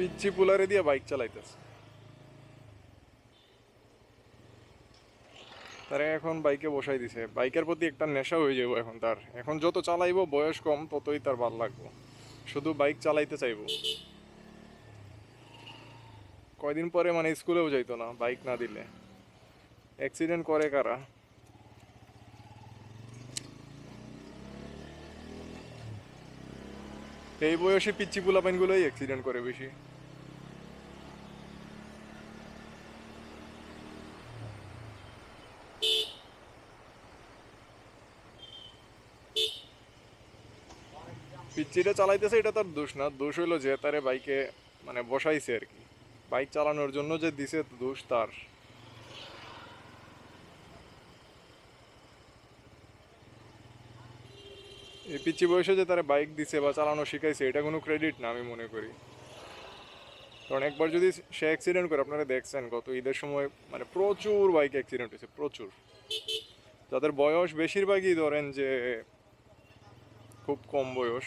পিচ্ছি পুলারে দিয়ে বাইক চালাইতেছে। তারা এখন বাইকে বসাই দিছে। বাইকের প্রতি একটা নেশা হয়ে যাব এখন তার। এখন যত চালাইবো, বয়স কম, ততই তার ভালো লাগবো। শুধু বাইক চালাইতে চাইব। কয়দিন পরে মানে স্কুলেও যাইতো না, বাইক না দিলে। অ্যাক্সিডেন্ট করে কারা? এই বয়সে পিচ্ছি পোলাপাইনগুলোই অ্যাক্সিডেন্ট করে বেশি। পিচ্ছিটা চালাইতেছে, এটা তার দোষ না। দোষ হইল যে তারে বাইকে মানে বসাইছে আর কি। বাইক চালানোর জন্য যে দিছে, দোষ তার। এই পিচ্ছি বয়সে যে তারা বাইক দিছে বা চালানো শিখাইছে, এটা কোনো ক্রেডিট না আমি মনে করি। কারণ একবার যদি সে অ্যাক্সিডেন্ট করে, আপনারা দেখছেন, গত ঈদের সময় মানে প্রচুর বাইক অ্যাক্সিডেন্ট হয়েছে, প্রচুর। যাদের বয়স বেশিরভাগই ধরেন যে খুব কম বয়স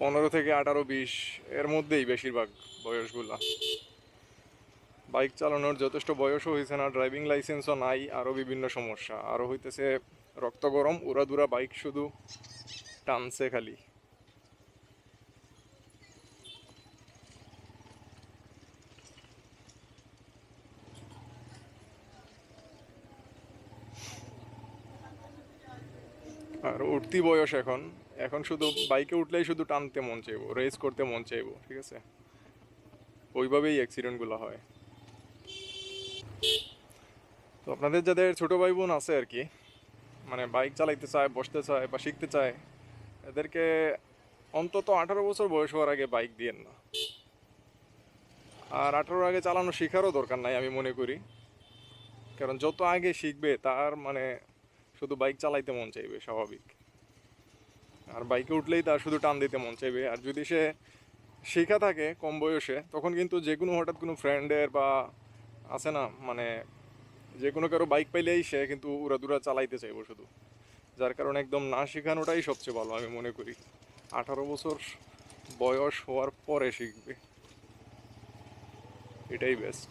পনেরো থেকে আঠারো, বিশ, এর মধ্যেই বেশিরভাগ বয়সগুলা। বাইক চালানোর যথেষ্ট বয়সও হয়েছে না, ড্রাইভিং লাইসেন্সও নাই, আরও বিভিন্ন সমস্যা। আরও হইতেছে রক্ত গরম, উড়াদুরা বাইক শুধু টানছে খালি। আর উঠতি বয়স এখন এখন শুধু বাইকে উঠলেই শুধু টানতে মন চাইব রেস করতে মন চাইব, ঠিক আছে? ওইভাবেই অ্যাক্সিডেন্টগুলো হয়। তো আপনাদের যাদের ছোট ভাই বোন আছে আর কি মানে বাইক চালাইতে চায়, বসতে চায় বা শিখতে চায়, এদেরকে অন্তত আঠারো বছর বয়স হওয়ার আগে বাইক দিয়েন না। আর আঠারোর আগে চালানো শেখারও দরকার নাই আমি মনে করি। কারণ যত আগে শিখবে, তার মানে শুধু বাইক চালাইতে মন চাইবে, স্বাভাবিক। আর বাইকে উঠলেই তার শুধু টান দিতে মন চাইবে। আর যদি সে শেখা থাকে কম বয়সে, তখন কিন্তু যে কোনো হঠাৎ কোনো ফ্রেন্ডের বা আছে না মানে যে কোনো কারও বাইক পাইলেই সে কিন্তু উড়াদুরা চালাইতে চাইব শুধু। যার কারণে একদম না শেখানোটাই সবচেয়ে ভালো আমি মনে করি। আঠারো বছর বয়স হওয়ার পরে শিখবে। এটাই বেস্ট